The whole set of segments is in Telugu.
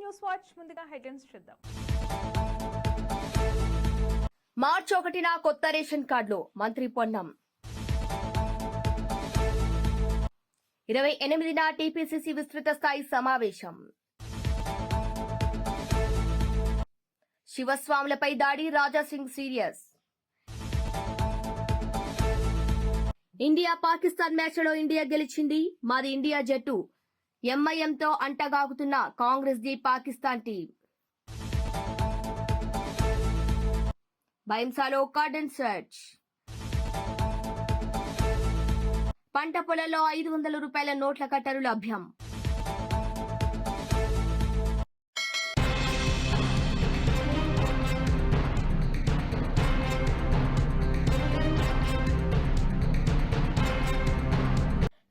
న్యూస్ వాచ్ ముందుగా హెడ్లైన్స్ చూద్దాం. మార్చి ఒకటిన కొత్త రేషన్ కార్డులు మంత్రి పొన్నం. ఇరవై ఎనిమిదిన టీపీసీసీ విస్తృత స్థాయి సమావేశం. శివస్వాములపై దాడి రాజాసింగ్ సీరియస్. ఇండియా పాకిస్తాన్ మ్యాచ్లో ఇండియా గెలిచింది మాది ఇండియా జట్టు. ఎంఐఎంతో అంటగాగుతున్న కాంగ్రెస్ ది పాకిస్తాన్ టీం. భయంసాలో కార్డన్ సెర్చ్. పంట పొలంలో ఐదు వందల రూపాయల నోట్ల కట్టరు లభ్యం.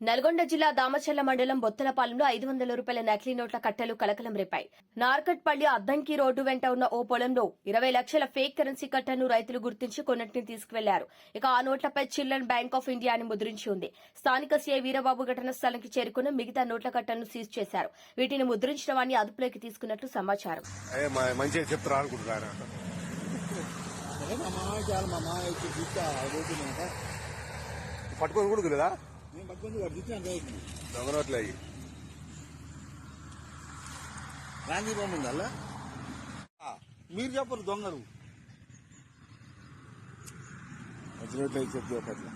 నల్గొండ జిల్లా దామచల్ల మండలం బొత్తలపాలెంలో ఐదు వందల రూపాయల నకిలీ నోట్ల కట్టలు కలకలం రేపాయి. నార్కట్పల్లి అద్దంకి రోడ్డు వెంట ఉన్న ఓ పొలంలో ఇరవై లక్షల ఫేక్ కరెన్సీ కట్టను రైతులు గుర్తించి కొన్నింటిని తీసుకువెళ్ళారు. ఇక ఆ నోట్లపై చిల్డ్రన్ బ్యాంక్ ఆఫ్ ఇండియా అని ముద్రించి ఉంది. స్థానిక సీఐ వీరబాబు ఘటన స్థలానికి చేరుకుని మిగతా నోట్ల కట్టను సీజ్ చేశారు. వీటిని ముద్రించిన వారిని అదుపులోకి తీసుకున్నట్లు సమాచారం. పట్టుకొని కూడా దొంగనోట్లే అయ్యి గాంధీ బొమ్మ మీరు చెప్పరు దొంగలు. ఒకట్లా?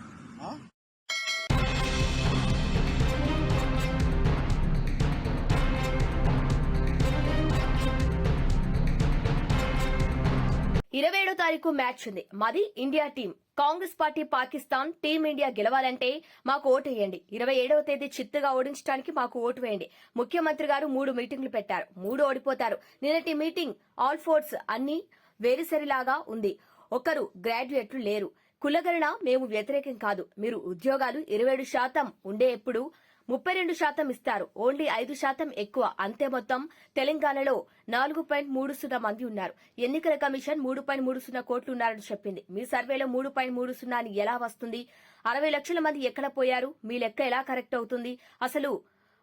ఇరవై ఏడో తారీఖు మ్యాచ్ ఉంది. మాది India team. Congress party Pakistan team India గెలవాలంటే మాకు ఓటు వేయండి. ఇరవై ఏడవ తేదీ చిత్తుగా ఓడించడానికి మాకు ఓటు వేయండి. ముఖ్యమంత్రి గారు మూడు మీటింగ్లు పెట్టారు. మూడు ఓడిపోతారు. నిన్నటి మీటింగ్ ఆల్ ఫోర్స్ అన్ని వేరుసరిలాగా ఉంది. ఒకరు గ్రాడ్యుయేట్లు లేరు. కులగణన మేము వ్యతిరేకం కాదు. మీరు ఉద్యోగాలు ఇరవై ఏడు శాతం ఉండే ఎప్పుడు ముప్పై రెండు శాతం ఇస్తారు. ఓన్లీ ఐదు శాతం ఎక్కువ. అంతే మొత్తం తెలంగాణలో నాలుగు పాయింట్ మూడు సున్నా మంది ఉన్నారు. ఎన్నికల కమిషన్ మూడు పాయింట్ మూడు సున్నా కోట్లు ఉన్నారని చెప్పింది. మీ సర్వేలో మూడు పాయింట్ మూడు సున్నా అని ఎలా వస్తుంది? అరవై లక్షల మంది ఎక్కడ పోయారు? మీ లెక్క ఎలా కరెక్ట్ అవుతుంది? అసలు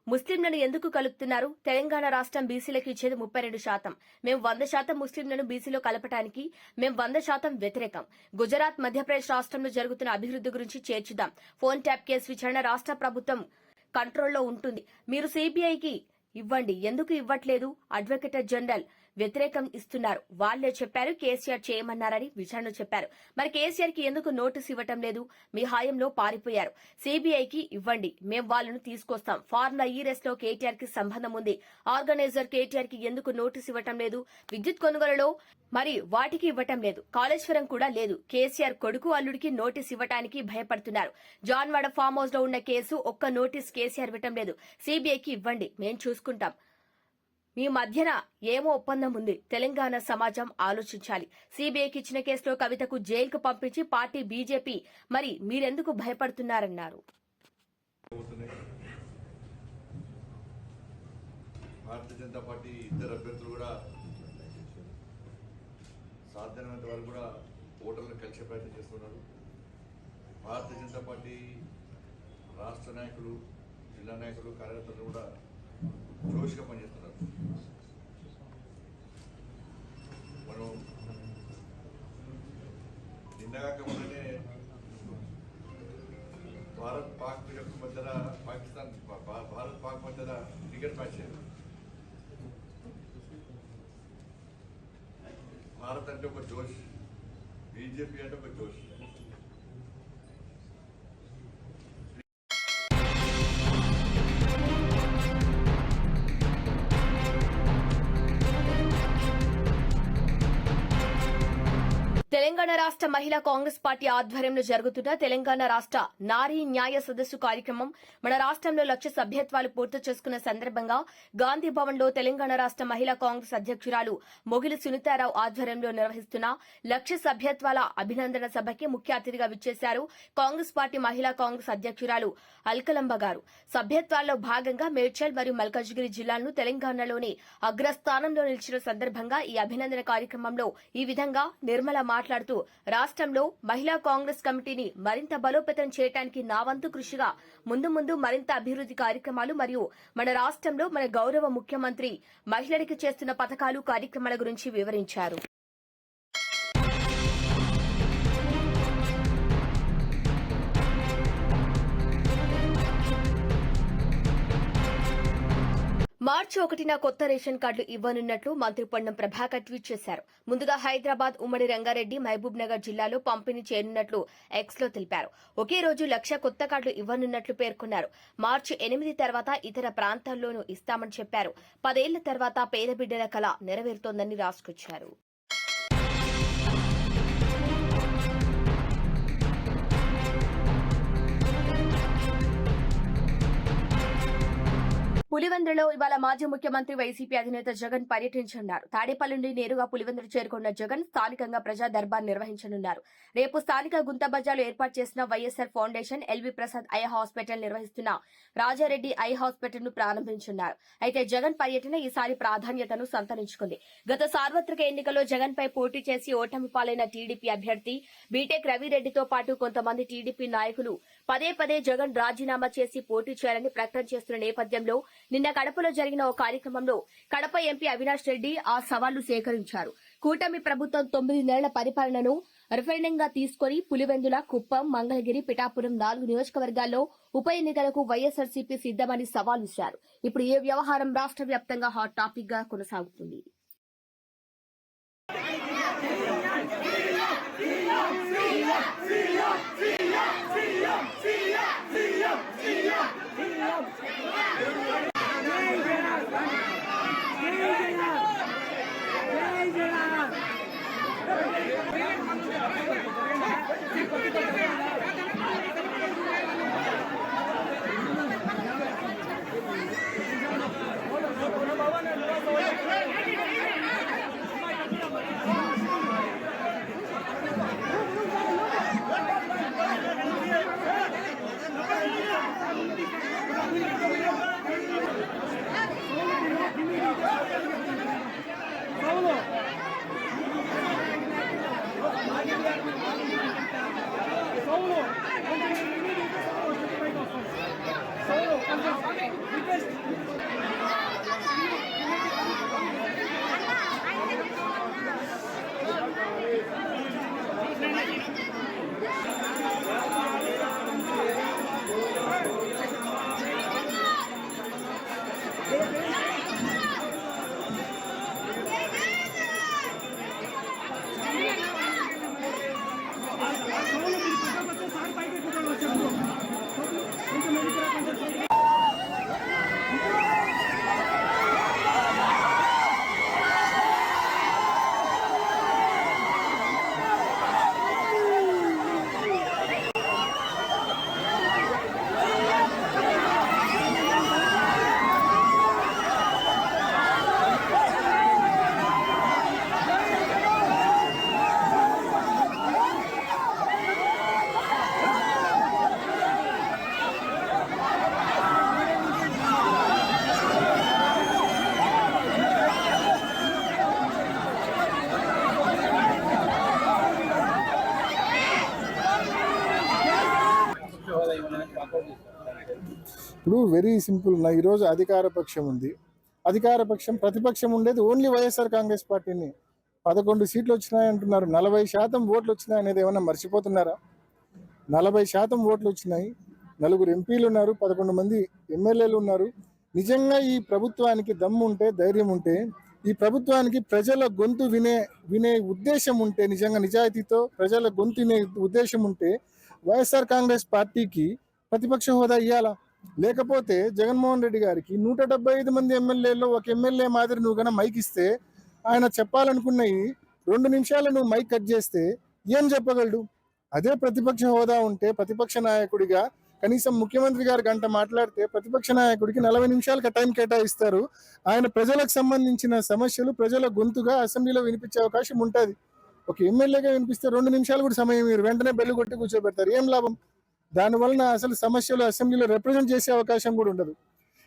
ముస్లింలను ఎందుకు కలుపుతున్నారు? తెలంగాణ రాష్ట్రం బీసీలకు ఇచ్చేది ముప్పై రెండు శాతం. మేము వంద శాతం ముస్లింలను బీసీలో కలపడానికి మేము వంద శాతం వ్యతిరేకం. గుజరాత్ మధ్యప్రదేశ్ రాష్ట్రంలో జరుగుతున్న అభివృద్ధి గురించి చేర్చుదాం. ఫోన్ ట్యాప్ కేసు విచారణ. రాష్ట్ర ప్రభుత్వం కంట్రోల్లో ఉంటుంది. మీరు సిబిఐకి ఇవ్వండి. ఎందుకు ఇవ్వట్లేదు? అడ్వకేట్ జనరల్ వ్యతిరేకం ఇస్తున్నారు. వాళ్ళే చెప్పారు కేసీఆర్ చేయమన్నారని విచారణ చెప్పారు. మరి కేసీఆర్కి ఎందుకు నోటీస్ ఇవ్వటం లేదు? మీ హాయంలో పారిపోయారు. సిబిఐకి ఇవ్వండి మేం వాళ్ళను తీసుకొస్తాం. ఫార్ములా ఈ రేస్లో కేటీఆర్కి సంబంధం ఉంది. ఆర్గనైజర్ కేటీఆర్కి ఎందుకు నోటీస్ ఇవ్వటం లేదు? విద్యుత్ కొనుగోలులో మరి వాటికి ఇవ్వటం లేదు. కాళేశ్వరం కూడా లేదు. కేసీఆర్ కొడుకు అల్లుడికి నోటీస్ ఇవ్వటానికి భయపడుతున్నారు. జాన్వాడ ఫామ్ హౌస్లో ఉన్న కేసు ఒక్క నోటీస్ కేసీఆర్ ఇవ్వటం లేదు. సిబిఐకి ఇవ్వండి మేం చూసుకుంటాం. మీ మధ్యన ఏమో ఒప్పందం ఉంది. తెలంగాణ సమాజం ఆలోచించాలి. సిబిఐకి ఇచ్చిన కేసులో కవితకు జైలుకు పంపించి పార్టీ బీజేపీ మరి మీరెందుకు భయపడుతున్నారన్నారు? భారతీయ జనతా పార్టీ ఇద్దరు అభ్యర్థులు కూడా సాధ్యమైనంత వరకు కూడా ఓటర్లను కలిసే ప్రయత్నం చేస్తున్నారు. భారతీయ జనతా పార్టీ రాష్ట్ర నాయకులు జిల్లా నాయకులు కార్యకర్తలు కూడా జోష్గా పనిచేస్తున్నారు. మనం నిన్నగాక మొన్ననే భారత్ పాక్ యొక్క మధ్యన పాకిస్తాన్ భా- భా- భారత్ పాక్ మధ్యన క్రికెట్ మ్యాచ్ అయింది భారత్ అంటే ఒక జోష్ బీజేపీ అంటే ఒక జోష్ తెలంగాణ రాష్ట్ర మహిళా కాంగ్రెస్ పార్టీ ఆధ్వర్యంలో జరుగుతున్న తెలంగాణ రాష్ట్ర నారీ న్యాయ సదస్సు కార్యక్రమం మన రాష్ట్రంలో లక్ష సభ్యత్వాలు పూర్తి చేసుకున్న సందర్భంగా గాంధీ భవన్లో తెలంగాణ రాష్ట్ర మహిళా కాంగ్రెస్ అధ్యక్షురాలు మొగిలి సునీతారావు ఆధ్వర్యంలో నిర్వహిస్తున్న లక్ష సభ్యత్వాల అభినందన సభకి ముఖ్య అతిథిగా విచ్చేశారు కాంగ్రెస్ పార్టీ మహిళా కాంగ్రెస్ అధ్యక్షురాలు అల్కలంబ గారు. సభ్యత్వాల్లో భాగంగా మేడ్చల్ మరియు మల్కాజ్గిరి జిల్లాలను తెలంగాణలోని అగ్రస్థానంలో నిలిచిన సందర్భంగా ఈ అభినందన కార్యక్రమంలో ఈ విధంగా నిర్మల మాట్లాడుతూ రాష్ట్రంలో మహిళా కాంగ్రెస్ కమిటీని మరింత బలోపేతం చేయడానికి నా వంతు కృషిగా ముందు ముందు మరింత అభివృద్ధి కార్యక్రమాలు మరియు మన రాష్ట్రంలో మన గౌరవ ముఖ్యమంత్రి మహిళలకు చేస్తున్న పథకాలు కార్యక్రమాల గురించి వివరించారు. మార్చి ఒకటిన కొత్త రేషన్ కార్డులు ఇవ్వనున్నట్లు మంత్రి పొన్నం ప్రభాకర్ ట్వీట్ చేశారు. ముందుగా హైదరాబాద్ ఉమ్మడి రంగారెడ్డి మహబూబ్ నగర్ జిల్లాలో పంపిణీ చేయనున్నట్లు ఎక్స్లో తెలిపారు. ఒకే రోజు లక్ష కొత్త కార్డులు ఇవ్వనున్నట్లు పేర్కొన్నారు. మార్చి ఎనిమిది తర్వాత ఇతర ప్రాంతాల్లోనూ ఇస్తామని చెప్పారు. పదేళ్ళ తర్వాత పేద బిడ్డల కళ నెరవేరుతోందని రాసుకొచ్చారు. పులివెందులో ఇవాళ మాజీ ముఖ్యమంత్రి వైసీపీ అధినేత జగన్ పర్యటించనున్నారు. తాడేపల్లి నుండి నేరుగా పులివెందులు చేరుకున్న జగన్ స్థానికంగా ప్రజా దర్బార్ నిర్వహించనున్నారు. రేపు స్థానిక గుంత బజార్లో ఏర్పాటు చేసిన YSR foundation LV Prasad eye hospital నిర్వహిస్తున్న రాజారెడ్డి ఐ హాస్పిటల్ను ప్రారంభించున్నారు అయితే జగన్ పర్యటన ఈసారి ప్రాధాన్యతను సంతరించుకుంది. గత సార్వత్రిక ఎన్నికల్లో జగన్ పై పోటీ చేసి ఓటమి పాలైన టీడీపీ అభ్యర్థి బీటెక్ రవిరెడ్డితో పాటు కొంతమంది టీడీపీ నాయకులు పదే పదే జగన్ రాజీనామా చేసి పోటీ చేయాలని ప్రకటన చేస్తున్న నేపథ్యంలో నిన్న కడపలో జరిగిన ఓ కార్యక్రమంలో కడప ఎంపీ అవినాష్ రెడ్డి ఆ సవాళ్ళు సేకరించారు కూటమి ప్రభుత్వం తొమ్మిది నెలల పరిపాలనను రిఫరెండంగా తీసుకుని పులివెందుల కుప్పం మంగళగిరి పిఠాపురం నాలుగు నియోజకవర్గాల్లో ఉప ఎన్నికలకు వైఎస్ఆర్సీపీ సిద్దమని సవాల్ విసిరారు ఇప్పుడు ఈ వ్యవహారం రాష్ట్ర వ్యాప్తంగా హాట్ టాపిక్గా కొనసాగుతుంది ¡Vamos, vamos! ఇప్పుడు వెరీ సింపుల్ నా ఈరోజు అధికార పక్షం ఉంది. అధికార పక్షం ప్రతిపక్షం ఉండేది ఓన్లీ వైఎస్ఆర్ కాంగ్రెస్ పార్టీని. పదకొండు సీట్లు వచ్చినాయి అంటున్నారు. నలభై శాతం ఓట్లు వచ్చినాయి అనేది ఏమన్నా మర్చిపోతున్నారా? నలభై శాతం ఓట్లు వచ్చినాయి. నలుగురు ఎంపీలు ఉన్నారు పదకొండు మంది ఎమ్మెల్యేలు ఉన్నారు. నిజంగా ఈ ప్రభుత్వానికి దమ్ము ఉంటే ధైర్యం ఉంటే ఈ ప్రభుత్వానికి ప్రజల గొంతు వినే వినే ఉద్దేశం ఉంటే నిజంగా నిజాయితీతో ప్రజల గొంతు వినే ఉద్దేశం ఉంటే వైఎస్ఆర్ కాంగ్రెస్ పార్టీకి ప్రతిపక్ష హోదా ఇవ్వాలా లేకపోతే జగన్మోహన్ రెడ్డి గారికి నూట డెబ్బై ఐదు మంది ఎమ్మెల్యేల్లో ఒక ఎమ్మెల్యే మాదిరి నువ్వు కన్నా మైక్ ఇస్తే ఆయన చెప్పాలనుకున్నవి రెండు నిమిషాలు నువ్వు మైక్ కట్ చేస్తే ఏం చెప్పగలడు? అదే ప్రతిపక్ష హోదా ఉంటే ప్రతిపక్ష నాయకుడిగా కనీసం ముఖ్యమంత్రి గారు గంట మాట్లాడితే ప్రతిపక్ష నాయకుడికి నలభై నిమిషాలకు టైం కేటాయిస్తారు. ఆయన ప్రజలకు సంబంధించిన సమస్యలు ప్రజల గొంతుగా అసెంబ్లీలో వినిపించే అవకాశం ఉంటుంది. ఒక ఎమ్మెల్యేగా వినిపిస్తే రెండు నిమిషాలు కూడా సమయం మీరు వెంటనే బెల్లు కొట్టి కూర్చోబెడతారు. ఏం లాభం? దానివలన అసలు సమస్యలు అసెంబ్లీలో రిప్రజెంట్ చేసే అవకాశం కూడా ఉండదు.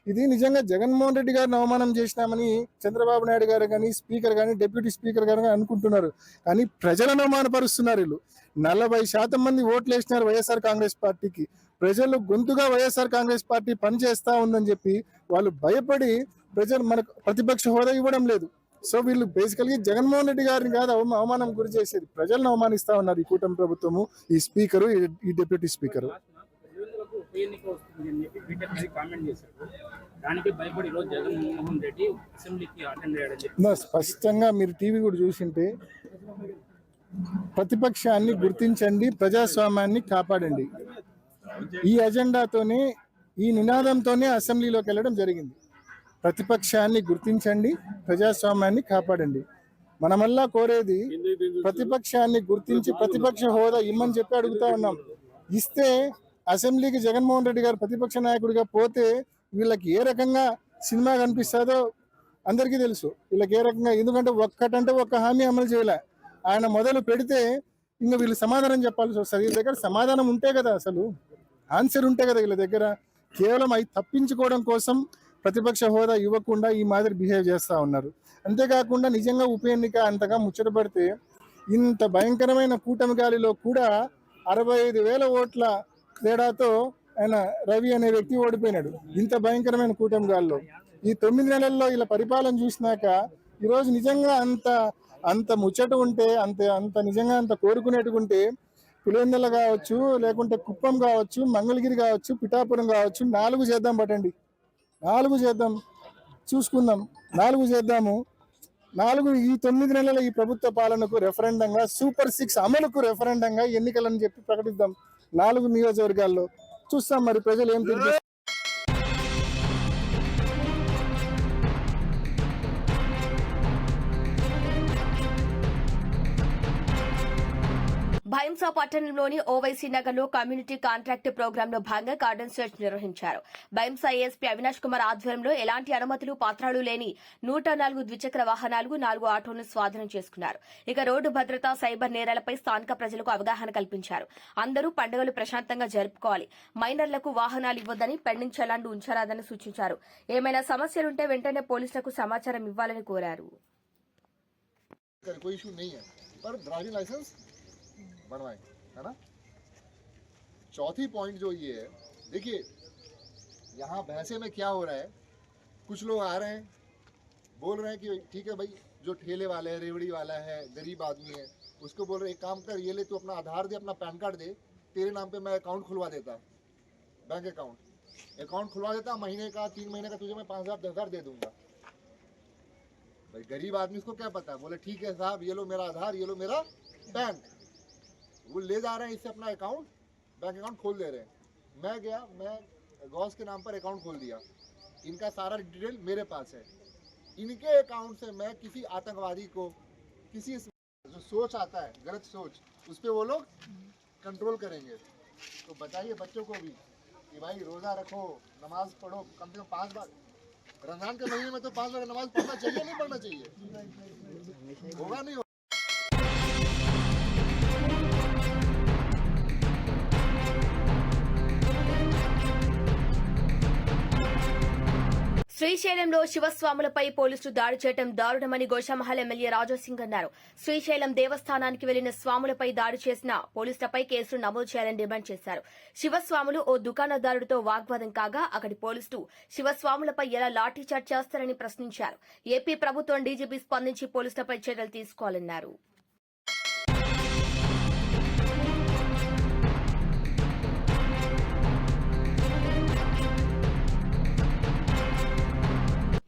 ఇది నిజంగా జగన్మోహన్ రెడ్డి గారిని అవమానం చేసినామని చంద్రబాబు నాయుడు గారు కానీ స్పీకర్ కానీ డిప్యూటీ స్పీకర్ గారు కానీ అనుకుంటున్నారు. కానీ ప్రజలను అవమానపరుస్తున్నారు వీళ్ళు. నలభై శాతం మంది ఓట్లు వేసినారు వైఎస్ఆర్ కాంగ్రెస్ పార్టీకి. ప్రజలు గొంతుగా వైఎస్ఆర్ కాంగ్రెస్ పార్టీ పనిచేస్తా ఉందని చెప్పి వాళ్ళు భయపడి ప్రజలు మనకు ప్రతిపక్ష హోదా ఇవ్వడం లేదు. సో వీళ్ళు బేసికల్గా జగన్మోహన్ రెడ్డి గారిని కాదు అవమానం గురి చేసేది. ప్రజలను అవమానిస్తా ఉన్నారు ఈ కూటమి ప్రభుత్వము. ఈ స్పీకరు ఈ- డిప్యూటీ స్పీకరు స్పష్టంగా మీరు టీవీ కూడా చూసింటే ప్రతిపక్షాన్ని గుర్తించండి ప్రజాస్వామ్యాన్ని కాపాడండి. ఈ అజెండాతోనే ఈ నినాదంతోనే అసెంబ్లీలోకి వెళ్ళడం జరిగింది. ప్రతిపక్షాన్ని గుర్తించండి ప్రజాస్వామ్యాన్ని కాపాడండి. మనమల్లా కోరేది ప్రతిపక్షాన్ని గుర్తించి ప్రతిపక్ష హోదా ఇమ్మని చెప్పి అడుగుతా ఉన్నాం. ఇస్తే అసెంబ్లీకి జగన్మోహన్ రెడ్డి గారు ప్రతిపక్ష నాయకుడిగా పోతే వీళ్ళకి ఏ రకంగా సినిమా కనిపిస్తుందో అందరికీ తెలుసు. వీళ్ళకి ఏ రకంగా ఎందుకంటే ఒక్కటంటే ఒక్క హామీ అమలు చేయలే. ఆయన మొదలు పెడితే ఇంకా వీళ్ళు సమాధానం చెప్పాల్సి వస్తుంది. వీళ్ళ దగ్గర సమాధానం ఉంటే కదా అసలు. ఆన్సర్ ఉంటే కదా వీళ్ళ దగ్గర. కేవలం అవి తప్పించుకోవడం కోసం ప్రతిపక్ష హోదా ఇవ్వకుండా ఈ మాదిరి బిహేవ్ చేస్తూ ఉన్నారు. అంతేకాకుండా నిజంగా ఉప ఎన్నిక అంతగా ముచ్చటపడితే ఇంత భయంకరమైన కూటమి గాలిలో కూడా అరవై ఐదు వేల ఓట్ల తేడాతో ఆయన రవి అనే వ్యక్తి ఓడిపోయినాడు. ఇంత భయంకరమైన కూటమి గాలిలో. ఈ తొమ్మిది నెలల్లో ఇలా పరిపాలన చూసినాక ఈరోజు నిజంగా అంత అంత ముచ్చట ఉంటే అంత అంత నిజంగా అంత కోరుకునేట్టుకుంటే పులివెందుల కావచ్చు లేకుంటే కుప్పం కావచ్చు మంగళగిరి కావచ్చు పిఠాపురం కావచ్చు నాలుగు చేద్దాం పట్టండి. నాలుగు చేద్దాం. చూసుకుందాం. నాలుగు చేద్దాము. నాలుగు ఈ తొమ్మిది నెలల ఈ ప్రభుత్వ పాలనకు రెఫరెండంగా సూపర్ సిక్స్ అమలుకు రెఫరెండంగా ఎన్నికలని చెప్పి ప్రకటిద్దాం. నాలుగు నియోజకవర్గాల్లో. చూస్తాం మరి ప్రజలు ఏం తీర్పు భైంసా పట్టణంలోని ఓవైసీ నగర్ లో కమ్యూనిటీ కాంట్రాక్ట్ ప్రోగ్రామ్ లో భాగంగా గార్డెన్ సెర్చ్ నిర్వహించారు భైంసా ఏఎస్పీ అవినాష్ కుమార్ ఆధ్వర్యంలో ఎలాంటి అనుమతులు పత్రాలు లేని నూట నాలుగు ద్విచక్ర వాహనాలు నాలుగు ఆటోలను స్వాధీనం చేసుకున్నారు ఇక రోడ్డు భద్రత సైబర్ నేరాలపై స్థానిక ప్రజలకు అవగాహన కల్పించారు అందరూ పండుగలు ప్రశాంతంగా జరుపుకోవాలి మైనర్లకు వాహనాలు ఇవ్వొద్దని పెండింగ్ చలాన్లు ఉంచరాదని సూచించారు ఏమైనా సమస్యలుంటే వెంటనే పోలీసులకు సమాచారం ఇవ్వాలని కోరారు कर कोई इशू नहीं है पर ड्राइविंग लाइसेंस बनवाएँ है ना? चौथी पॉइंट जो ये है, देखिए, यहाँ भैंसे में क्या हो रहा है? कुछ लोग आ रहे हैं, बोल रहे हैं कि ठीक है भाई, जो ठेले वाले हैं, रेवड़ी वाला है, गरीब आदमी है, उसको बोल रहे एक काम कर, ये ले, तू अपना आधार दे, अपना पैन कार्ड दे, तेरे नाम पे मैं अकाउंट खुलवा देता बैंक अकाउंट अकाउंट खुलवा देता, महीने का, तीन महीने का तुझे मैं पाँच हज़ार, दस हज़ार दे दूँगा। भाई, गरीब आदमी उसको क्या पता? बोले, ठीक है साहब, ये लो मेरा आधार, ये लो मेरा बैंक वो ले जा रहे हैं इससे अपना अकाउंट बैंक अकाउंट खोल दे रहे हैं। मैं गया, मैं गौस के नाम पर अकाउंट खोल दिया। इनका सारा डिटेल मेरे पास है। इनके अकाउंट से मैं किसी आतंकवादी को, किसी जो सोच आता है, गलत सोच, उस पर वो लोग कंट्रोल करेंगे। तो बताइए बच्चों को भी कि भाई रोज़ा रखो, नमाज़ पढ़ो, कम से कम पाँच बार। रमज़ान के महीने में तो पाँच बार नमाज़ पढ़ना चाहिए, नहीं पढ़ना चाहिए? होगा नहीं శ్రీశైలంలో శివస్వాములపై పోలీసులు దాడి చేయడం దారుణమని గోషామహల్ ఎమ్మెల్యే రాజాసింగ్ అన్నారు. శ్రీశైలం దేవస్థానానికి వెళ్ళిన స్వాములపై దాడి చేసిన పోలీసులపై కేసులు నమోదు చేయాలని డిమాండ్ చేశారు. శివస్వాములు ఓ దుకాణదారుడితో వాగ్వాదం కాగా అక్కడి పోలీసులు శివస్వాములపై ఎలా లాఠీచార్జ్ చేస్తారని ప్రశ్నించారు. ఏపీ ప్రభుత్వం డీజీపీ స్పందించి పోలీసులపై చర్యలు తీసుకోవాలన్నారు.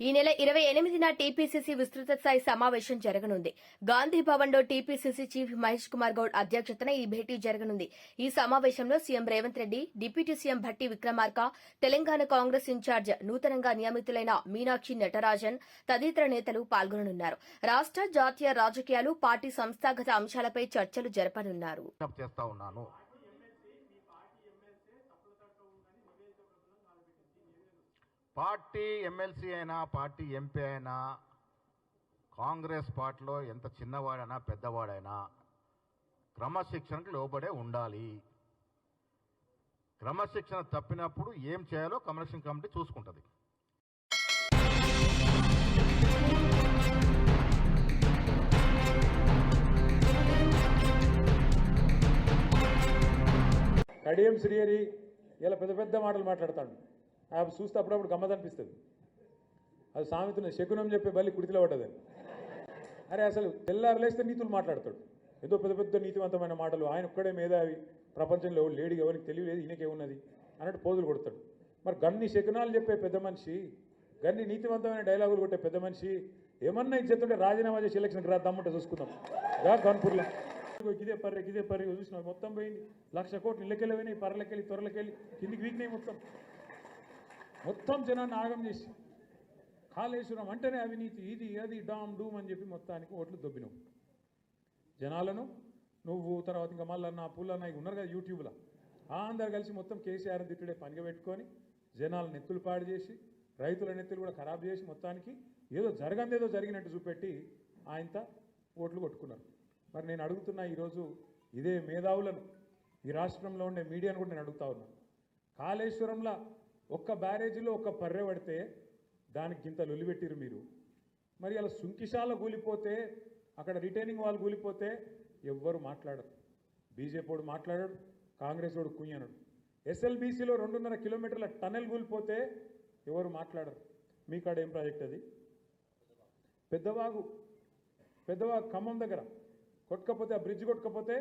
ఈ నెల ఇరవై ఎనిమిదిన టీపీసీసీ విస్తృత స్థాయి సమావేశం జరగనుంది. గాంధీ భవన్లో టీపీసీసీ చీఫ్ మహేష్ కుమార్ గౌడ్ అధ్యక్షతన ఈ భేటీ జరగనుంది. ఈ సమావేశంలో CM Revanth Reddy deputy CM Bhatti Vikramarka Telangana Congress in charge నూతనంగా నియమితులైన మీనాక్షి నటరాజన్ తదితర నేతలు పాల్గొననున్నారు. రాష్ట జాతీయ రాజకీయాలు పార్టీ సంస్థాగత అంశాలపై చర్చలు జరపనున్నారు. పార్టీ ఎమ్మెల్సీ అయినా పార్టీ ఎంపీ అయినా కాంగ్రెస్ పార్టీలో ఎంత చిన్నవాడైనా పెద్దవాడైనా క్రమశిక్షణకు లోబడే ఉండాలి. క్రమశిక్షణ తప్పినప్పుడు ఏం చేయాలో కమిషన్ కమిటీ చూసుకుంటుంది. కడియం శ్రీహరి ఇలా పెద్ద పెద్ద మాటలు మాట్లాడతాడు. అవి చూస్తే అప్పుడప్పుడు గమ్మత్ అనిపిస్తుంది అది సామెతను శకునం చెప్పే బల్లి కుడితిలో పడ్డదని అరే అసలు తెల్లారు లేస్తే నీతులు మాట్లాడతాడు. ఏదో పెద్ద పెద్ద నీతివంతమైన మాటలు ఆయన ఒక్కడే మేధావి ప్రపంచంలో ఎవరు లేడీ ఎవరికి తెలియలేదు ఈయనకే ఉన్నది అన్నట్టు పోజులు కొడతాడు. మరి గన్ని శకునాలు చెప్పే పెద్ద మనిషి గన్ని నీతివంతమైన డైలాగులు కొట్టే పెద్ద మనిషి ఏమన్నా ఇచ్చేస్తుంటే రాజీనామా చేసి ఎలక్షన్కి రాద్దామంటే చూసుకుందాం. రా కాన్పూర్లో ఇదే పర్రె ఇదే పర్రె చూసిన మొత్తం పోయింది. లక్ష కోట్లు ఇళ్ళకెళ్ళి పోయినాయి పర్లకెళ్ళి త్వరలకెళ్ళి కిందికి వీక్నాయి మొత్తం. మొత్తం జనాన్ని ఆగం చేసి కాళేశ్వరం అంటేనే అవినీతి ఇది అది డామ్ డూమ్ అని చెప్పి మొత్తానికి ఓట్లు దొబ్బినవు. జనాలను నువ్వు తర్వాత ఇంకా నా పుల్లన్న ఇవి ఉన్నారు కదా యూట్యూబ్లో ఆ అందరు కలిసి మొత్తం కేసీఆర్ తిట్టుడే పనిగా పెట్టుకొని జనాల నెత్తులు పాడు చేసి రైతుల నెత్తులు కూడా ఖరాబ్ చేసి మొత్తానికి ఏదో జరగందేదో జరిగినట్టు చూపెట్టి ఆయనత ఓట్లు కొట్టుకున్నారు. మరి నేను అడుగుతున్నా ఈరోజు ఇదే మేధావులను ఈ రాష్ట్రంలో ఉండే మీడియాను కూడా నేను అడుగుతా ఉన్నాను కాళేశ్వరంలో ఒక్క బ్యారేజీలో ఒక్క పర్రె పడితే దానికి గింత లొలిపెట్టిరు మీరు. మరి అలా సుంకిశాల కూలిపోతే అక్కడ రిటైనింగ్ వాళ్ళు కూలిపోతే ఎవ్వరు మాట్లాడరు. బీజేపీ వాడు మాట్లాడాడు కాంగ్రెస్ వాడు కుయ్యనడు. ఎస్ఎల్బీసీలో రెండున్నర కిలోమీటర్ల టనెల్ కూలిపోతే ఎవరు మాట్లాడరు. మీ కాడ ఏం ప్రాజెక్ట్ అది? పెద్దవాగు పెద్దవాగు ఖమ్మం దగ్గర. కొట్టకపోతే ఆ బ్రిడ్జ్ కొట్టకపోతే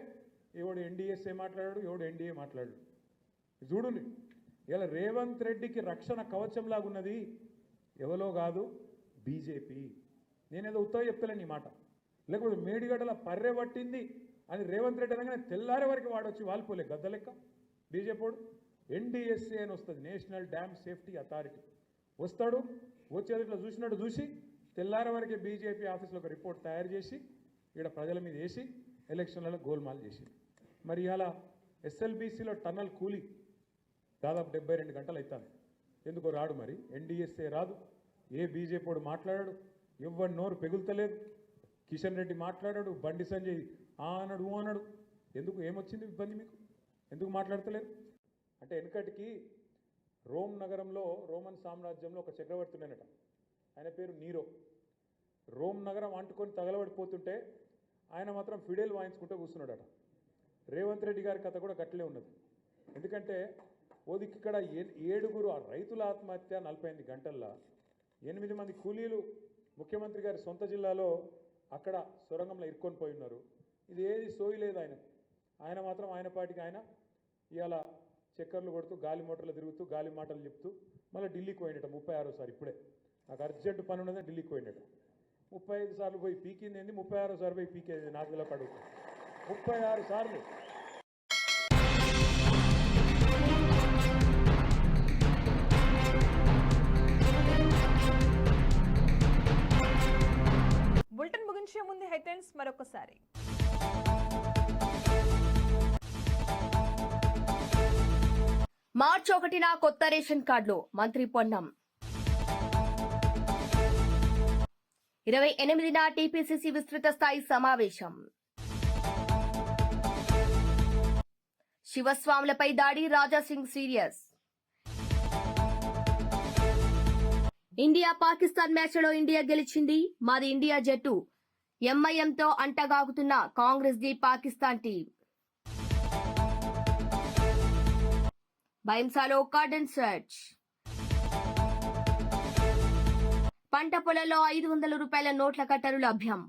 ఎవడు ఎన్డీఎస్ఏ మాట్లాడాడు ఎవడు ఎన్డీఏ మాట్లాడాడు. చూడండి ఇలా రేవంత్ రెడ్డికి రక్షణ కవచంలాగున్నది ఎవరో కాదు బీజేపీ. నేనేదో ఉత్తరం చెప్తలేను ఈ మాట. లేకపోతే మేడిగడ్డల పర్రె పట్టింది అని రేవంత్ రెడ్డి అనగానే తెల్లారే వరకు వాడొచ్చి వాలిపోలే గద్ద లెక్క. బీజేపీడు ఎన్డీఎస్ఏ అని వస్తుంది నేషనల్ డ్యామ్ సేఫ్టీ అథారిటీ. వస్తాడు వచ్చేది ఇట్లా చూసినట్టు చూసి తెల్లారే వరకే బీజేపీ ఆఫీస్లో ఒక రిపోర్ట్ తయారు చేసి ఇక్కడ ప్రజల మీద వేసి ఎలక్షన్లలో గోల్మాల్ చేసి మరి ఇవాళ ఎస్ఎల్బీసీలో టన్నల్ కూలి దాదాపు డెబ్బై రెండు గంటలు అవుతాను ఎందుకో రాడు మరి? ఎన్డీఎస్ఏ రాదు. ఏ బీజేపీడు మాట్లాడాడు? ఎవరి నోరు పెగులుతలేదు. కిషన్ రెడ్డి మాట్లాడాడు బండి సంజయ్ ఆ అన్నాడు ఊ అన్నాడు. ఎందుకు? ఏమొచ్చింది ఇబ్బంది మీకు? ఎందుకు మాట్లాడతలేదు? అంటే వెనుకటికి రోమ్ నగరంలో రోమన్ సామ్రాజ్యంలో ఒక చక్రవర్తి ఉన్నానట ఆయన పేరు నీరో. రోమ్ నగరం అంటుకొని తగలబడిపోతుంటే ఆయన మాత్రం ఫిడేల్ వాయించుకుంటూ కూర్చున్నాడట. రేవంత్ రెడ్డి గారి కథ కూడా గట్లే ఉన్నది. ఎందుకంటే ఓదికి ఇక్కడ ఏ- ఏడుగురు ఆ రైతుల ఆత్మహత్య నలభై ఎనిమిది గంటల్లో? ఎనిమిది మంది కూలీలు ముఖ్యమంత్రి గారి సొంత జిల్లాలో అక్కడ సొరంగంలో ఇరుక్కొని పోయి ఉన్నారు. ఇది ఏది సోయి లేదు ఆయన. ఆయన మాత్రం ఆయన పాటికి ఆయన. ఇవాళ చక్కర్లు కొడుతూ గాలి మోటార్లు తిరుగుతూ గాలి మాటలు చెప్తూ మళ్ళీ ఢిల్లీకి పోయినట ముప్పై ఆరోసారి ఇప్పుడే. నాకు అర్జెంటు పని ఉన్నదని ఢిల్లీకి పోయినట ముప్పై ఐదు సార్లు పోయి పీకింది ఏంది? ముప్పై ఆరో సార్లు పోయి పీకేది? నాకు ఇలా అడుగుతా. ముప్పై ఆరు సార్లు. హెడ్లైన్స్ మరొకసారి. మార్చి ఒకటిన కొత్త రేషన్ కార్డులు మంత్రి పొన్నం. ఇరవై ఎనిమిదిన టీపీసీసీ విస్తృత స్థాయి సమావేశం. శివస్వాములపై దాడి రాజాసింగ్ సీరియస్. ఇండియా పాకిస్తాన్ మ్యాచ్లో ఇండియా గెలిచింది మాది ఇండియా జట్టు. ఎంఐఎంతో అంటగాగుతున్న కాంగ్రెస్ ది పాకిస్తాన్ టీం. భయంసాలో కార్డన్ సర్చ్. పంట పొలంలో ఐదు వందల రూపాయల నోట్ల కట్టలు లభ్యం